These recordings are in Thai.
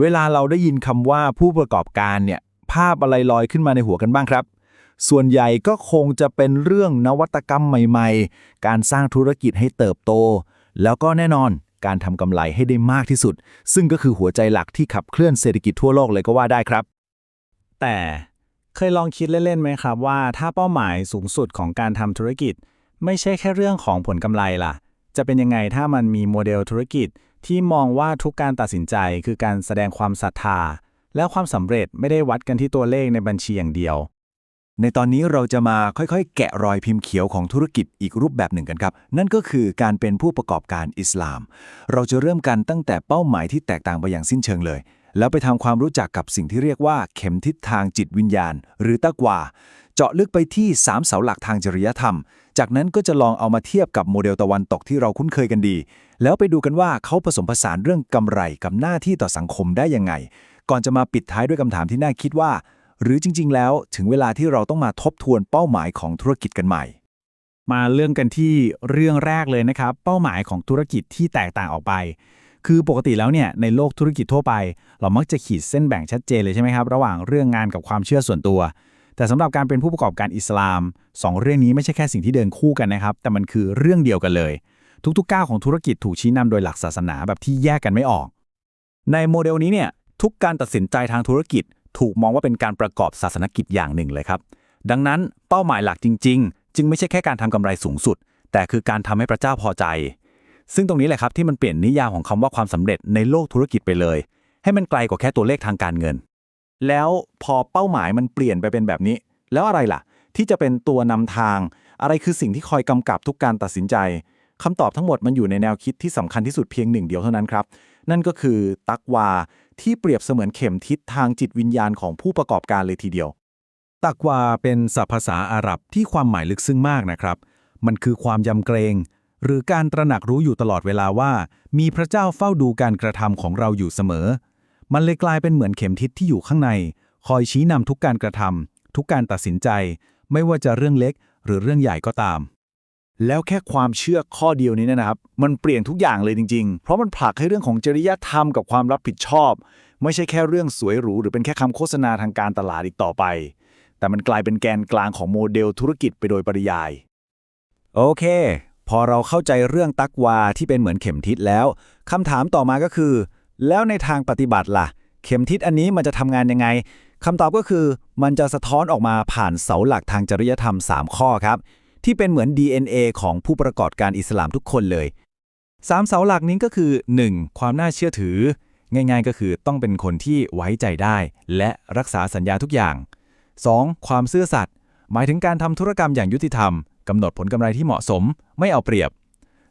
เวลาเราได้ยินคำว่าผู้ประกอบการเนี่ย ภาพอะไรลอยขึ้นมาในหัวกันบ้างครับ ส่วนใหญ่ก็คงจะเป็นเรื่องนวัตกรรมใหม่ ๆ การสร้างธุรกิจให้เติบโต แล้วก็แน่นอนการทำกำไรให้ได้มากที่สุด ซึ่งก็คือหัวใจหลักที่ขับเคลื่อนเศรษฐกิจทั่วโลกเลยก็ว่าได้ครับ แต่เคยลองคิดเล่นๆไหมครับว่า ถ้าเป้าหมายสูงสุดของการทำธุรกิจ ไม่ใช่แค่เรื่องของผลกำไรล่ะ จะเป็นยังไงถ้ามันมีโมเดลธุรกิจ ที่มองว่าทุกการตัดสินใจคือการแสดงความศรัทธา และความสำเร็จไม่ได้วัดกันที่ตัวเลขในบัญชีอย่างเดียว ในตอนนี้เราจะมาค่อยๆ แกะรอยพิมพ์เขียวของธุรกิจอีกรูปแบบหนึ่งกันครับ นั่นก็คือการเป็นผู้ประกอบการอิสลาม เราจะเริ่มกันตั้งแต่เป้าหมายที่แตกต่างไปอย่างสิ้นเชิงเลย แล้วไปทำความรู้จักกับสิ่งที่เรียกว่า เข็มทิศทางจิตวิญญาณ หรือตะกวา เจาะลึกไปที่ 3 เสาหลักทางจริยธรรม จากนั้นก็จะลองเอามาเทียบกับโมเดลตะวันตกที่เราคุ้นเคยกันดี แล้วไปดูกันว่าเขาผสมผสานเรื่องกำไรกับหน้าที่ต่อสังคมได้ยังไง ก่อนจะมาปิดท้ายด้วยคำถามที่น่าคิดว่า หรือจริง ๆ แล้วถึงเวลาที่เราต้องมาทบทวนเป้าหมายของธุรกิจกันใหม่ มาเรื่องกันที่เรื่องแรกเลยนะครับ เป้าหมายของธุรกิจที่แตกต่างออกไป คือปกติแล้วเนี่ยในโลกธุรกิจทั่วไป เรามักจะขีดเส้นแบ่งชัดเจนเลยใช่ไหมครับ ระหว่างเรื่องงานกับความเชื่อส่วนตัว แต่สำหรับการเป็นผู้ประกอบการอิสลามสองเรื่องนี้ไม่ใช่แค่สิ่งที่เดินคู่กันนะครับ แต่มันคือเรื่องเดียวกันเลย ทุกๆก้าวของธุรกิจถูกชี้นำโดยหลักศาสนาแบบที่แยกกันไม่ออก ในโมเดลนี้เนี่ยทุกการตัดสินใจทางธุรกิจ ถูกมองว่าเป็นการประกอบศาสนกิจอย่างหนึ่งเลยครับ ดังนั้นเป้าหมายหลักจริง ๆ จึงไม่ใช่แค่การทำกำไรสูงสุด แต่คือการทำให้พระเจ้าพอใจ ซึ่งตรงนี้แหละครับที่มันเปลี่ยนนิยามของคำว่าความสำเร็จในโลกธุรกิจไปเลย ให้มันไกลกว่าแค่ตัวเลขทางการเงิน แล้วพอเป้าหมายมันเปลี่ยนไปเป็นแบบนี้ แล้วอะไรล่ะ ที่จะเป็นตัวนำทาง อะไรคือสิ่งที่คอยกำกับทุกการตัดสินใจคำตอบทั้งหมดมันอยู่ในแนวคิดที่สำคัญที่สุดเพียงหนึ่งเดียวเท่านั้นครับ นั่นก็คือตักวาที่เปรียบเสมือนเข็มทิศทางจิตวิญญาณของผู้ประกอบการเลยทีเดียว ตักวาเป็นศัพท์ภาษาอาหรับที่ความหมายลึกซึ้งมากนะครับ มันคือความยำเกรง หรือการตระหนักรู้อยู่ตลอดเวลาว่า มีพระเจ้าเฝ้าดูการกระทำของเราอยู่เสมอ มันเลยกลายเป็นเหมือนเข็มทิศที่อยู่ข้างใน คอยชี้นำทุกการกระทำทุกการตัดสินใจ ไม่ว่าจะเรื่องเล็กหรือเรื่องใหญ่ก็ตาม แล้วแค่ความเชื่อข้อเดียวนี้นะครับ มันเปลี่ยนทุกอย่างเลยจริง ๆ เพราะมันผลักให้เรื่องของจริยธรรมกับความรับผิดชอบ ไม่ใช่แค่เรื่องสวยหรูหรือเป็นแค่คำโฆษณาทางการตลาดอีกต่อไป แต่มันกลายเป็นแกนกลางของโมเดลธุรกิจไปโดยปริยาย โอเค พอเราเข้าใจเรื่องตักวาที่เป็นเหมือนเข็มทิศแล้วคำถามต่อมาก็คือ แล้วในทางปฏิบัติล่ะ เข็มทิศอันนี้มันจะทำงานยังไงคำตอบก็คือมันจะสะท้อนออกมาผ่านเสาหลักทางจริยธรรม 3 ข้อครับ ที่เป็นเหมือน DNA ของผู้ประกอบการอิสลามทุกคนเลยสามเสาหลักนี้ก็คือ 1. ความน่าเชื่อถือ ง่ายๆก็คือต้องเป็นคนที่ไว้ใจได้ และรักษาสัญญาทุกอย่าง 2. ความซื่อสัตย์หมายถึงการทำธุรกรรมอย่างยุติธรรมกำหนดผลกำไรที่เหมาะสม ไม่เอาเปรียบ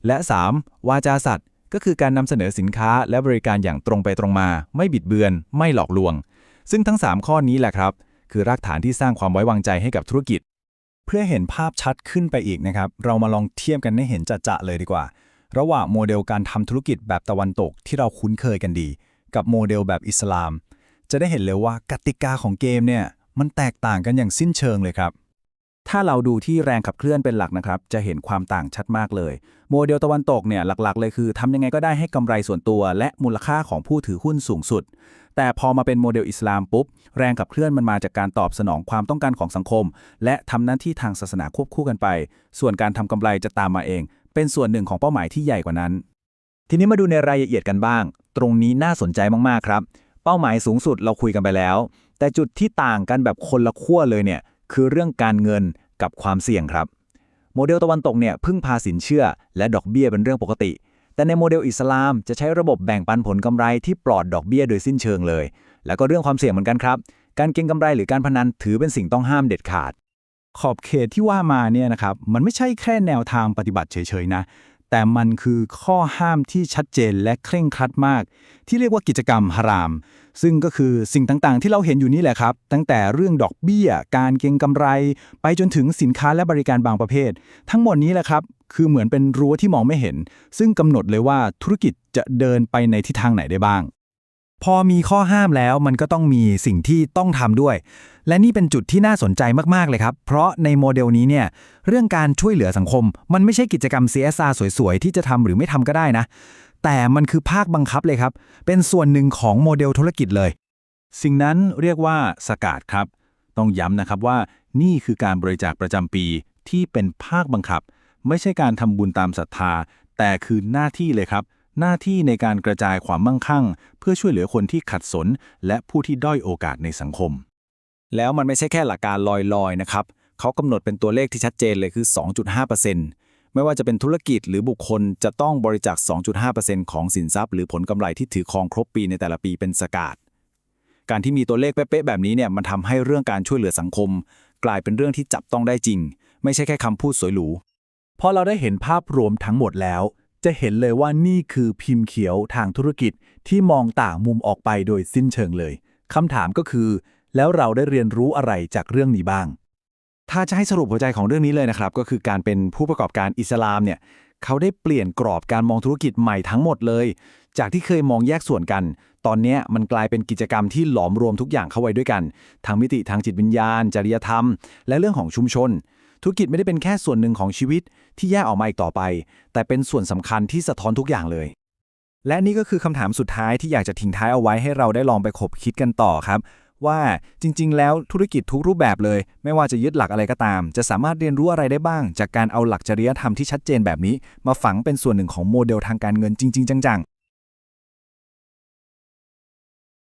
และ 3. วาจาสัตย์ ก็คือการนำเสนอสินค้าและบริการอย่างตรงไปตรงมา ไม่บิดเบือน ไม่หลอกลวง ซึ่งทั้ง 3 ข้อนี้แหละครับ คือรากฐานที่สร้างความไว้วางใจให้กับธุรกิจ เพื่อเห็นภาพชัดขึ้นไปอีกนะครับ เรามาลองเทียบกันให้เห็นจะๆเลยดีกว่า ระหว่างโมเดลการทำธุรกิจแบบตะวันตกที่เราคุ้นเคยกันดี กับโมเดลแบบอิสลาม จะได้เห็นเลยว่ากติกาของเกมเนี่ยมันแตกต่างกันอย่างสิ้นเชิงเลยครับ ถ้าเราดูที่แรงขับเคลื่อนเป็นหลักนะครับ จะเห็นความต่างชัดมากเลย โมเดลตะวันตกเนี่ยหลักๆ เลยคือทำยังไงก็ได้ให้กำไรส่วนตัว และมูลค่าของผู้ถือหุ้นสูงสุด แต่พอมาเป็นโมเดลอิสลามปุ๊บ แรงขับเคลื่อนมันมาจากการตอบสนองความต้องการของสังคม และทำหน้าที่ทางศาสนาควบคู่กันไป ส่วนการทำกำไรจะตามมาเอง เป็นส่วนหนึ่งของเป้าหมายที่ใหญ่กว่านั้น ทีนี้มาดูในรายละเอียดกันบ้าง ตรงนี้น่าสนใจมากๆครับเป้าหมายสูงสุดเราคุยกันไปแล้ว แต่จุดที่ต่างกันแบบคนละขั้วเลยเนี่ยคือเรื่องการเงิน กับความเสี่ยงครับ โมเดลตะวันตกเนี่ยพึ่งพาสินเชื่อ และดอกเบี้ยเป็นเรื่องปกติ แต่ในโมเดลอิสลามจะใช้ระบบแบ่งปันผลกำไรที่ปลอดดอกเบี้ยโดยสิ้นเชิงเลย แล้วก็เรื่องความเสี่ยงเหมือนกันครับ การเก็งกำไรหรือการพนันถือเป็นสิ่งต้องห้ามเด็ดขาด ขอบเขตที่ว่ามาเนี่ยนะครับมันไม่ใช่แค่แนวทางปฏิบัติเฉยๆนะ แต่มันคือข้อห้ามที่ชัดเจนและเคร่งครัดมาก ที่เรียกว่ากิจกรรมฮาราม ซึ่งก็คือสิ่งต่างๆ ที่เราเห็นอยู่นี่แหละครับ ตั้งแต่เรื่องดอกเบี้ย การเก็งกำไร ไปจนถึงสินค้าและบริการบางประเภท ทั้งหมดนี้แหละครับคือเหมือนเป็นรั้วที่มองไม่เห็น ซึ่งกำหนดเลยว่าธุรกิจจะเดินไปในทิศทางไหนได้บ้าง พอมีข้อห้ามแล้วมันก็ต้องมีสิ่งที่ต้องทำด้วย และนี่เป็นจุดที่น่าสนใจมาก ๆ เลยครับ เพราะในโมเดลนี้เนี่ยเรื่องการช่วยเหลือสังคม มันไม่ใช่กิจกรรม CSR สวย ๆ ที่จะทำหรือไม่ทำก็ได้นะ แต่มันคือภาคบังคับเลยครับ เป็นส่วนหนึ่งของโมเดลธุรกิจเลย สิ่งนั้นเรียกว่าสกาดครับ ต้องย้ำนะครับว่านี่คือการบริจาคประจำปีที่เป็นภาคบังคับ ไม่ใช่การทำบุญตามศรัทธา แต่คือหน้าที่เลยครับ หน้าที่ในการกระจายความมั่งคั่ง เพื่อช่วยเหลือคนที่ขัดสน และผู้ที่ด้อยโอกาสในสังคม แล้วมันไม่ใช่แค่หลักการลอยๆนะครับเขากำหนดเป็นตัวเลขที่ชัดเจนเลยคือ 2.5%ไม่ว่าจะเป็นธุรกิจหรือบุคคลจะต้องบริจาค 2.5%ของสินทรัพย์ หรือผลกำไรที่ถือครองครบปีในแต่ละปีเป็นสกาดการที่มีตัวเลขเป๊ะๆแบบนี้เนี่ยมันทำให้เรื่องการช่วยเหลือสังคม กลายเป็นเรื่องที่จับต้องได้จริง ไม่ใช่แค่คำพูดสวยหรูพอเราได้เห็นภาพรวมทั้งหมดแล้ว จะเห็นเลยว่านี่คือพิมพ์เขียวทางธุรกิจที่มองต่างมุมออกไปโดยสิ้นเชิงเลยคำถามก็คือ แล้วเราได้เรียนรู้อะไรจากเรื่องนี้บ้าง ถ้าจะให้สรุปหัวใจของเรื่องนี้เลยนะครับ ก็คือการเป็นผู้ประกอบการอิสลามเนี่ยเขาได้เปลี่ยนกรอบการมองธุรกิจใหม่ทั้งหมดเลย จากที่เคยมองแยกส่วนกัน ตอนนี้มันกลายเป็นกิจกรรมที่หลอมรวมทุกอย่างเข้าไว้ด้วยกัน ทั้งมิติทางจิตวิญญาณ จริยธรรม และเรื่องของชุมชน ธุรกิจไม่ได้เป็นแค่ส่วนหนึ่งของชีวิตที่แยกออกมาอีกต่อไป แต่เป็นส่วนสำคัญที่สะท้อนทุกอย่างเลย และนี่ก็คือคำถามสุดท้ายที่อยากจะทิ้งท้ายเอาไว้ให้เราได้ลองไปขบคิดกันต่อครับ ว่าจริง ๆ แล้วธุรกิจทุกรูปแบบเลย ไม่ว่าจะยึดหลักอะไรก็ตาม จะสามารถเรียนรู้อะไรได้บ้าง จากการเอาหลักจริยธรรมที่ชัดเจนแบบนี้ มาฝังเป็นส่วนหนึ่งของโมเดลทางการเงินจริง ๆ จัง